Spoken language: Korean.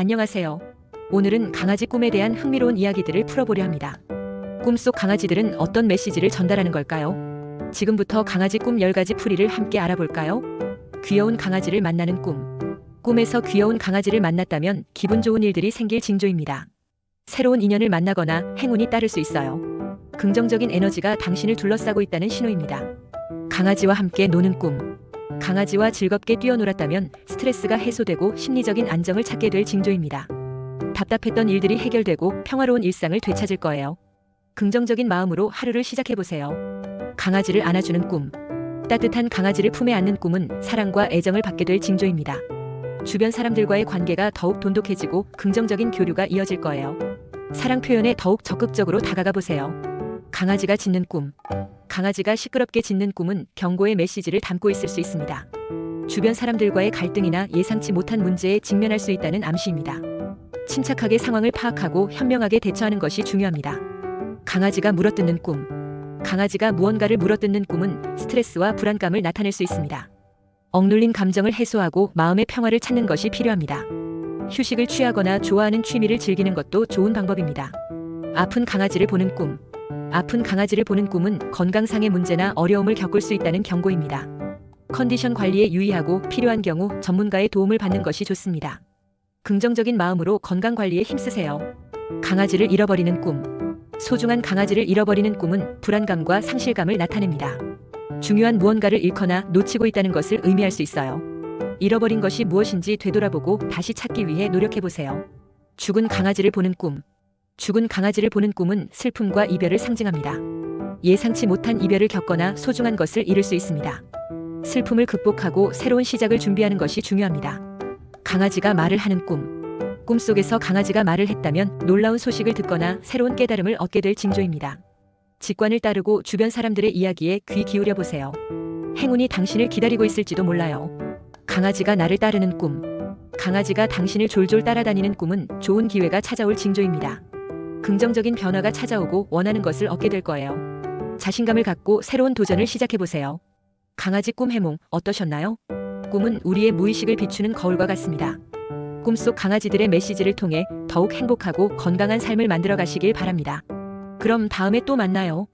안녕하세요. 오늘은 강아지 꿈에 대한 흥미로운 이야기들을 풀어보려 합니다. 꿈속 강아지들은 어떤 메시지를 전달하는 걸까요? 지금부터 강아지 꿈 10가지 풀이를 함께 알아볼까요? 귀여운 강아지를 만나는 꿈. 꿈에서 귀여운 강아지를 만났다면 기분 좋은 일들이 생길 징조입니다. 새로운 인연을 만나거나 행운이 따를 수 있어요. 긍정적인 에너지가 당신을 둘러싸고 있다는 신호입니다. 강아지와 함께 노는 꿈. 강아지와 즐겁게 뛰어놀았다면 스트레스가 해소되고 심리적인 안정을 찾게 될 징조입니다. 답답했던 일들이 해결되고 평화로운 일상을 되찾을 거예요. 긍정적인 마음으로 하루를 시작해보세요. 강아지를 안아주는 꿈. 따뜻한 강아지를 품에 안는 꿈은 사랑과 애정을 받게 될 징조입니다. 주변 사람들과의 관계가 더욱 돈독해지고 긍정적인 교류가 이어질 거예요. 사랑 표현에 더욱 적극적으로 다가가 보세요. 강아지가 짖는 꿈. 강아지가 시끄럽게 짖는 꿈은 경고의 메시지를 담고 있을 수 있습니다. 주변 사람들과의 갈등이나 예상치 못한 문제에 직면할 수 있다는 암시입니다. 침착하게 상황을 파악하고 현명하게 대처하는 것이 중요합니다. 강아지가 물어뜯는 꿈. 강아지가 무언가를 물어뜯는 꿈은 스트레스와 불안감을 나타낼 수 있습니다. 억눌린 감정을 해소하고 마음의 평화를 찾는 것이 필요합니다. 휴식을 취하거나 좋아하는 취미를 즐기는 것도 좋은 방법입니다. 아픈 강아지를 보는 꿈. 아픈 강아지를 보는 꿈은 건강상의 문제나 어려움을 겪을 수 있다는 경고입니다. 컨디션 관리에 유의하고 필요한 경우 전문가의 도움을 받는 것이 좋습니다. 긍정적인 마음으로 건강 관리에 힘쓰세요. 강아지를 잃어버리는 꿈. 소중한 강아지를 잃어버리는 꿈은 불안감과 상실감을 나타냅니다. 중요한 무언가를 잃거나 놓치고 있다는 것을 의미할 수 있어요. 잃어버린 것이 무엇인지 되돌아보고 다시 찾기 위해 노력해보세요. 죽은 강아지를 보는 꿈. 죽은 강아지를 보는 꿈은 슬픔과 이별을 상징합니다. 예상치 못한 이별을 겪거나 소중한 것을 잃을 수 있습니다. 슬픔을 극복하고 새로운 시작을 준비하는 것이 중요합니다. 강아지가 말을 하는 꿈. 꿈속에서 강아지가 말을 했다면 놀라운 소식을 듣거나 새로운 깨달음을 얻게 될 징조입니다. 직관을 따르고 주변 사람들의 이야기에 귀 기울여 보세요. 행운이 당신을 기다리고 있을지도 몰라요. 강아지가 나를 따르는 꿈. 강아지가 당신을 졸졸 따라다니는 꿈은 좋은 기회가 찾아올 징조입니다. 긍정적인 변화가 찾아오고 원하는 것을 얻게 될 거예요. 자신감을 갖고 새로운 도전을 시작해 보세요. 강아지 꿈 해몽 어떠셨나요? 꿈은 우리의 무의식을 비추는 거울과 같습니다. 꿈속 강아지들의 메시지를 통해 더욱 행복하고 건강한 삶을 만들어 가시길 바랍니다. 그럼 다음에 또 만나요.